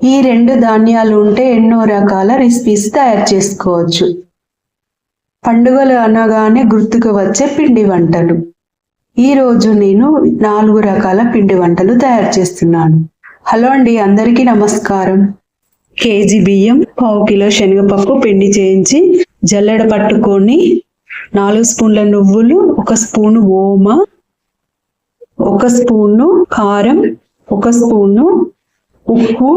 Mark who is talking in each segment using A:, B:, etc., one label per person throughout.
A: ఈ రెండు ధాన్యాలు ఉంటే ఎన్నో రకాల రెసిపీస్ తయారు చేసుకోవచ్చు. పండుగలు అనగానే గుర్తుకు వచ్చే పిండి వంటలు. ఈరోజు నేను నాలుగు రకాల పిండి వంటలు తయారు చేస్తున్నాను. హలో అండి అందరికీ నమస్కారం. కేజీ బియ్యం పావు కిలో శనగపప్పు పిండి చేయించి జల్లెడ పట్టుకొని నాలుగు స్పూన్ల నువ్వులు ఒక స్పూను ఓమ ఒక స్పూను కారం ఒక స్పూను ఉప్పు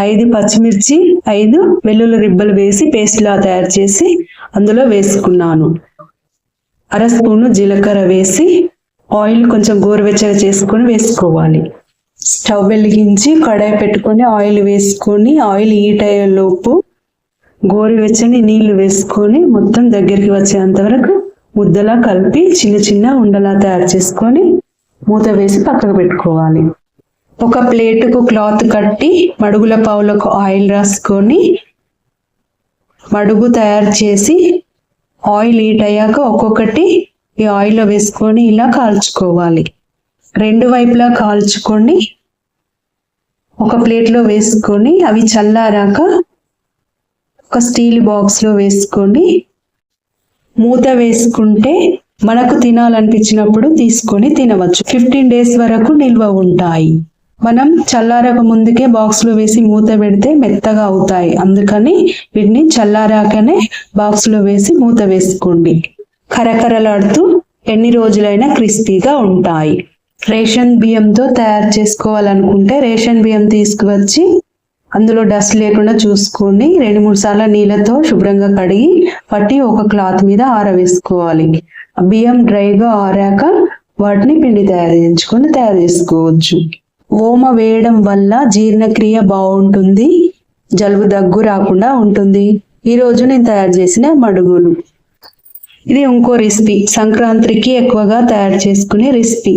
A: ఐదు పచ్చిమిర్చి ఐదు వెల్లుల్లి రిబ్బలు వేసి పేస్ట్లా తయారు చేసి అందులో వేసుకున్నాను. అర స్పూను జీలకర్ర వేసి ఆయిల్ కొంచెం గోరువెచ్చగా చేసుకొని వేసుకోవాలి. స్టవ్ వెలిగించి కడాయి పెట్టుకొని ఆయిల్ వేసుకొని ఆయిల్ హీట్ అయ్యేలోపు గోరువెచ్చని నీళ్ళు వేసుకొని మొత్తం దగ్గరికి వచ్చేంత వరకు ముద్దలా కలిపి చిన్న చిన్న ఉండలా తయారు చేసుకొని మూత వేసి పక్కకు పెట్టుకోవాలి. ఒక ప్లేటుకు క్లాత్ కట్టి మడుగుల పావులకు ఆయిల్ రాసుకొని మడుగు తయారు చేసి ఆయిల్ హీట్ అయ్యాక ఒక్కొక్కటి ఈ ఆయిల్లో వేసుకొని ఇలా కాల్చుకోవాలి. రెండు వైపులా కాల్చుకొని ఒక ప్లేట్లో వేసుకొని అవి చల్లారాక ఒక స్టీల్ బాక్స్లో వేసుకొని మూత వేసుకుంటే మనకు తినాలనిపించినప్పుడు తీసుకొని తినవచ్చు. ఫిఫ్టీన్ డేస్ వరకు నిల్వ ఉంటాయి. మనం చల్లారక ముందుకే బాక్స్లో వేసి మూత పెడితే మెత్తగా అవుతాయి. అందుకని వీటిని చల్లారాకనే బాక్స్లో వేసి మూత వేసుకోండి. కరకరలాడుతూ ఎన్ని రోజులైనా క్రిస్పీగా ఉంటాయి. రేషన్ బియ్యంతో తయారు చేసుకోవాలనుకుంటే రేషన్ బియ్యం తీసుకువచ్చి అందులో డస్ట్ లేకుండా చూసుకొని రెండు మూడు సార్లు నీళ్ళతో శుభ్రంగా కడిగి పట్టి ఒక క్లాత్ మీద ఆరవేసుకోవాలి. ఆ బియ్యం డ్రైగా ఆరాక వాటిని పిండి తయారు చేయించుకొని తయారు చేసుకోవచ్చు. ఓమ వేయడం వల్ల జీర్ణక్రియ బాగుంటుంది జలుబు దగ్గు రాకుండా ఉంటుంది. ఈరోజు నేను తయారు చేసిన మడుగులు ఇది ఇంకో రెసిపీ. సంక్రాంతికి ఎక్కువగా తయారు చేసుకునే రెసిపీ.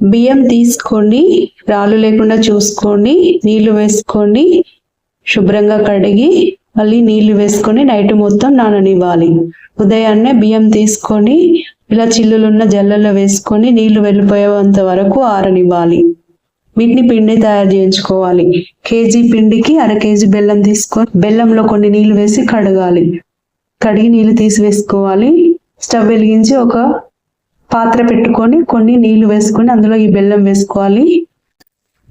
A: బియ్యం తీసుకొని రాళ్ళు లేకుండా చూసుకొని నీళ్ళు వేసుకొని శుభ్రంగా కడిగి మళ్ళీ నీళ్ళు వేసుకొని నైట్ మొత్తం నాననివ్వాలి. ఉదయాన్నే బియ్యం తీసుకొని ఇలా చిల్లులున్న జల్లల్లో వేసుకొని నీళ్ళు వెళ్ళిపోయేంత వరకు ఆరనివ్వాలి. వీటిని పిండి తయారు చేయించుకోవాలి. కేజీ పిండికి అర కేజీ బెల్లం తీసుకొని బెల్లంలో కొన్ని నీళ్ళు వేసి కడగాలి. కడిగి నీళ్ళు తీసి వేసుకోవాలి. స్టవ్ వెలిగించి ఒక పాత్ర పెట్టుకొని కొన్ని నీళ్ళు వేసుకొని అందులో ఈ బెల్లం వేసుకోవాలి.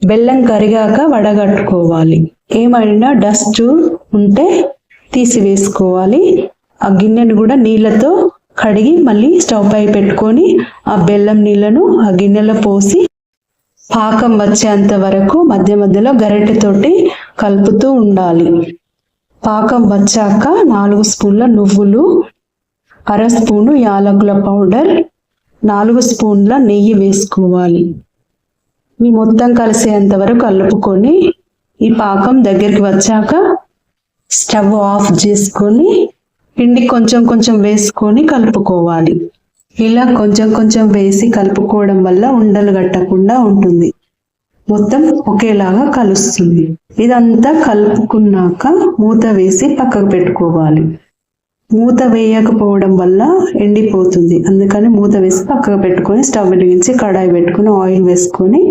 A: బెల్లం కరిగాక వడగట్టుకోవాలి. ఏమైనా డస్ట్ ఉంటే తీసివేసుకోవాలి ఆ గిన్నెను కూడా నీళ్ళతో కడిగి మళ్ళీ స్టవ్ పై పెట్టుకొని ఆ బెల్లం నీళ్ళను ఆ గిన్నెలో పోసి పాకం వచ్చేంత వరకు మధ్య మధ్యలో గరిటెతోటి కలుపుతూ ఉండాలి. పాకం వచ్చాక నాలుగు స్పూన్ల నువ్వులు అర స్పూను యాలకుల పౌడర్ నాలుగు స్పూన్ల నెయ్యి వేసుకోవాలి. ఈ మొత్తం కలిసేంత వరకు కలుపుకొని ఈ పాకం దగ్గరికి వచ్చాక స్టవ్ ఆఫ్ చేసుకొని పిండి కొంచెం కొంచెం వేసుకొని కలుపుకోవాలి. ఇలా కొంచెం కొంచెం వేసి కలుపుకోవడం వల్ల ఉండలు కట్టకుండా ఉంటుంది. మొత్తం ఒకేలాగా కలుస్తుంది. ఇదంతా కలుపుకున్నాక మూత వేసి పక్కకు పెట్టుకోవాలి. మూత వేయకపోవడం వల్ల ఎండిపోతుంది. అందుకని మూత వేసి పక్కకు పెట్టుకొని స్టవ్ వెలిగించి కడాయి పెట్టుకొని ఆయిల్ వేసుకొని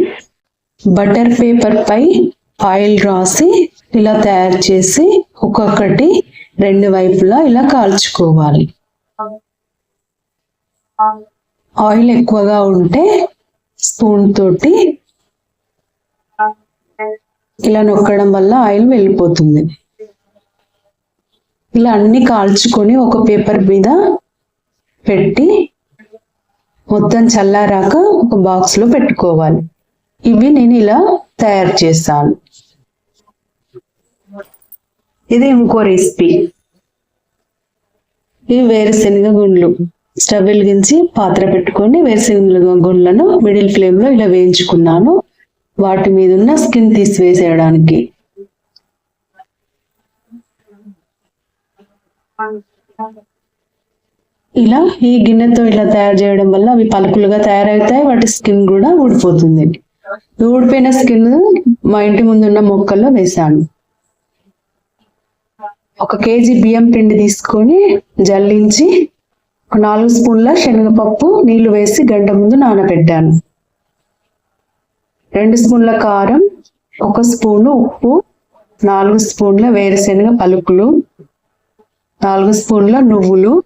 A: బటర్ పేపర్ పై ఆయిల్ రాసి ఇలా తయారు చేసి ఒక్కొక్కటి రెండు వైపులా ఇలా కాల్చుకోవాలి. ఆయిల్ ఎక్కువగా ఉంటే స్పూన్ తోటి ఇలా నొక్కడం వల్ల ఆయిల్ వెళ్ళిపోతుంది. ఇలా అన్ని కాల్చుకొని ఒక పేపర్ మీద పెట్టి మొత్తం చల్లారాక ఒక బాక్స్లో పెట్టుకోవాలి. ఇవి నేను ఇలా తయారు చేస్తాను. ఇది ఇంకో రెసిపీ. ఇవి వేరుశనగ గుండ్లు స్టవ్ వెలిగించి పాత్ర పెట్టుకొని వేరుశనగ గుండ్లను మిడిల్ ఫ్లేమ్లో ఇలా వేయించుకున్నాను. వాటి మీద ఉన్న స్కిన్ తీసివేసేయడానికి ఇలా ఈ గిన్నెతో ఇలా తయారు చేయడం వల్ల అవి పలుకులుగా తయారవుతాయి. వాటి స్కిన్ కూడా ఊడిపోతుంది. ఊడిపోయిన స్కిన్ మా ఇంటి ముందున్న మొక్కల్లో వేశాను. ఒక కేజీ బియ్యం పిండి తీసుకొని జల్లించి ఒక నాలుగు స్పూన్ల శనగపప్పు నీళ్ళు వేసి గంట ముందు నానబెట్టాను. రెండు స్పూన్ల కారం ఒక స్పూను ఉప్పు నాలుగు స్పూన్ల వేరుశనగ పలుకులు నాలుగు స్పూన్ల నువ్వులు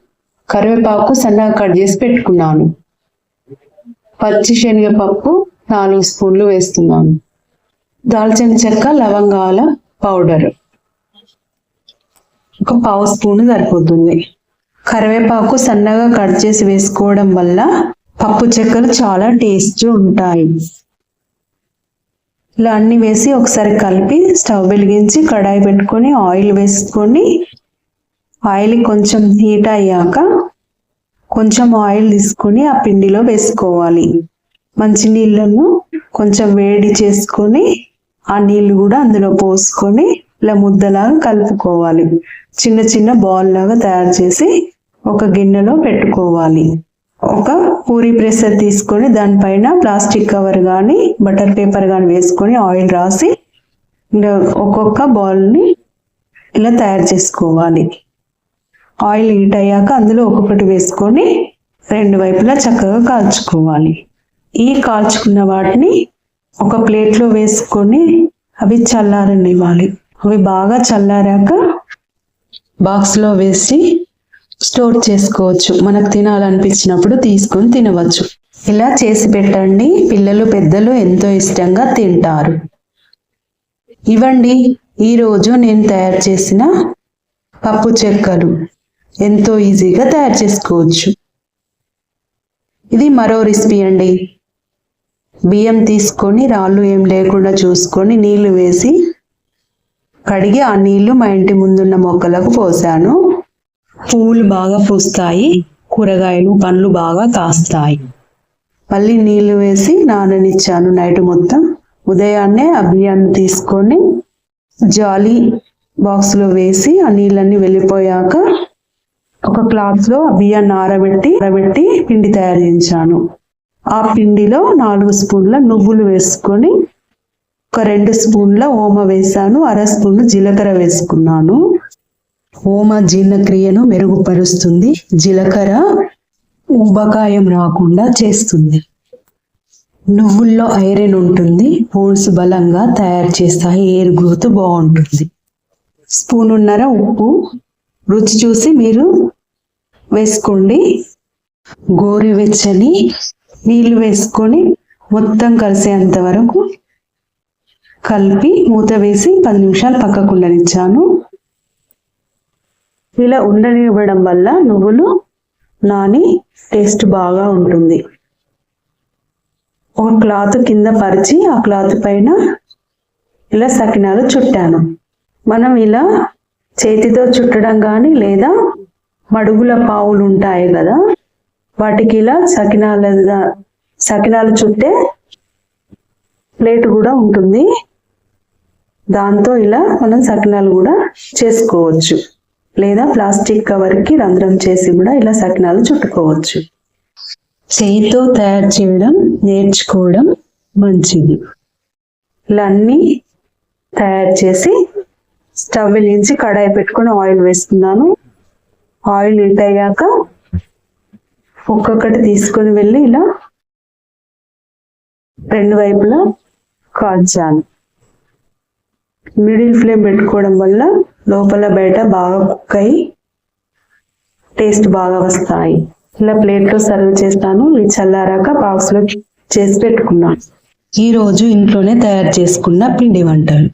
A: కరివేపాకు సన్నగా కట్ చేసి పెట్టుకున్నాను. పచ్చి శనగపప్పు నాలుగు స్పూన్లు వేస్తున్నాను. దాల్చిన చెక్క లవంగాల పౌడర్. ఒక పావు స్పూన్ సరిపోతుంది. కరివేపాకు సన్నగా కట్ చేసి వేసుకోవడం వల్ల పప్పు చెక్కలు చాలా టేస్ట్ ఉంటాయి. ఇలా అన్ని వేసి ఒకసారి కలిపి స్టవ్ వెలిగించి కడాయి పెట్టుకొని ఆయిల్ వేసుకొని ఆయిల్ కొంచెం హీట్ అయ్యాక కొంచెం ఆయిల్ తీసుకొని ఆ పిండిలో వేసుకోవాలి. మంచి నీళ్ళను కొంచెం వేడి చేసుకొని ఆ నీళ్ళు కూడా అందులో పోసుకొని ఇలా ముద్దలాగా కలుపుకోవాలి. చిన్న చిన్న బాల్ లాగా తయారు చేసి ఒక గిన్నెలో పెట్టుకోవాలి. ఒక పూరి ప్రెషర్ తీసుకొని దానిపైన ప్లాస్టిక్ కవర్ కానీ బటర్ పేపర్ కానీ వేసుకొని ఆయిల్ రాసి ఒక్కొక్క బాల్ని ఇలా తయారు చేసుకోవాలి. ఆయిల్ హీట్ అయ్యాక అందులో ఒక్కొక్కటి వేసుకొని రెండు వైపులా చక్కగా కాల్చుకోవాలి. ఈ కాల్చుకున్న వాటిని ఒక ప్లేట్లో వేసుకొని అవి చల్లారనివ్వాలి. అవి బాగా చల్లారాక బాక్స్లో వేసి స్టోర్ చేసుకోవచ్చు. మనకు తినాలనిపించినప్పుడు తీసుకొని తినవచ్చు. ఇలా చేసి పెట్టండి. పిల్లలు పెద్దలు ఎంతో ఇష్టంగా తింటారు. ఇవ్వండి. ఈరోజు నేను తయారు చేసిన పప్పు చెక్కలు. ఎంతో ఈజీగా తయారు చేసుకోవచ్చు. ఇది మరో రెసిపీ అండి. బియ్యం తీసుకొని రాళ్ళు ఏం లేకుండా చూసుకొని నీళ్ళు వేసి కడిగి ఆ నీళ్ళు మా ఇంటి ముందున్న మొక్కలకు పోసాను పువ్వులు బాగా పూస్తాయి కూరగాయలు పండ్లు బాగా కాస్తాయి. మళ్ళీ నీళ్ళు వేసి నాననిచ్చాను నైట్ మొత్తం. ఉదయాన్నే ఆ బియ్యాన్ని తీసుకొని జాలి బాక్స్లో వేసి ఆ నీళ్ళన్నీ వెళ్ళిపోయాక ఒక క్లాత్లో ఆ బియ్యాన్ని ఆరబెట్టి ఆరబెట్టి పిండి తయారు చేయించాను. ఆ పిండిలో నాలుగు స్పూన్ల నువ్వులు వేసుకొని ఒక రెండు స్పూన్ల ఓమ వేసాను అర స్పూన్ జీలకర్ర వేసుకున్నాను. ఓమ జీర్ణక్రియను మెరుగుపరుస్తుంది. జీలకర్ర ఊబకాయం రాకుండా చేస్తుంది. నువ్వుల్లో ఐరన్ ఉంటుంది బోన్స్ బలంగా తయారు చేస్తాయి ఎయిర్ గ్రోత్ బాగుంటుంది. స్పూనున్నర ఉప్పు. రుచి చూసి మీరు వేసుకోండి. గోరువెచ్చని నీళ్ళు వేసుకొని మొత్తం కలిసేంత వరకు కలిపి మూత వేసి పది నిమిషాలు పక్కకు ఉండనిచ్చాను. ఇలా ఉండనివ్వడం వల్ల నువ్వులు నాని టేస్ట్ బాగా ఉంటుంది. ఒక క్లాత్ కింద పరిచి ఆ క్లాత్ పైన ఇలా సకినాలు చుట్టాను. మనం ఇలా చేతితో చుట్టడం కానీ లేదా మడుగుల పావులు ఉంటాయి కదా వాటికి ఇలా సకినాల సకినాలు చుట్టే ప్లేట్ కూడా ఉంటుంది. దాంతో ఇలా మనం సకినాలు కూడా చేసుకోవచ్చు. లేదా ప్లాస్టిక్ కవర్కి రంధ్రం చేసి కూడా ఇలా సకినాలు చుట్టుకోవచ్చు. చేతితో తయారు చేయడం నేర్చుకోవడం మంచిది. ఇలా అన్నీ తయారు చేసి స్టవ్ వెలిగించి కడాయి పెట్టుకొని ఆయిల్ వేస్తున్నాను. ఆయిల్ హీట్ అయ్యాక ఒక్కొక్కటి తీసుకొని వెళ్ళి ఇలా రెండు వైపులా కాల్చాను మిడిల్ ఫ్లేమ్ పెట్టుకోవడం వల్ల లోపల బయట బాగా కుక్ అయి టేస్ట్ బాగా వస్తాయి. ఇలా ప్లేట్లో సర్వ్ చేస్తాను. ఇవి చల్లారాక బాక్స్లో చేసి పెట్టుకున్నాను. ఈ రోజు ఇంట్లోనే తయారు చేసుకున్న పిండి వంటలు.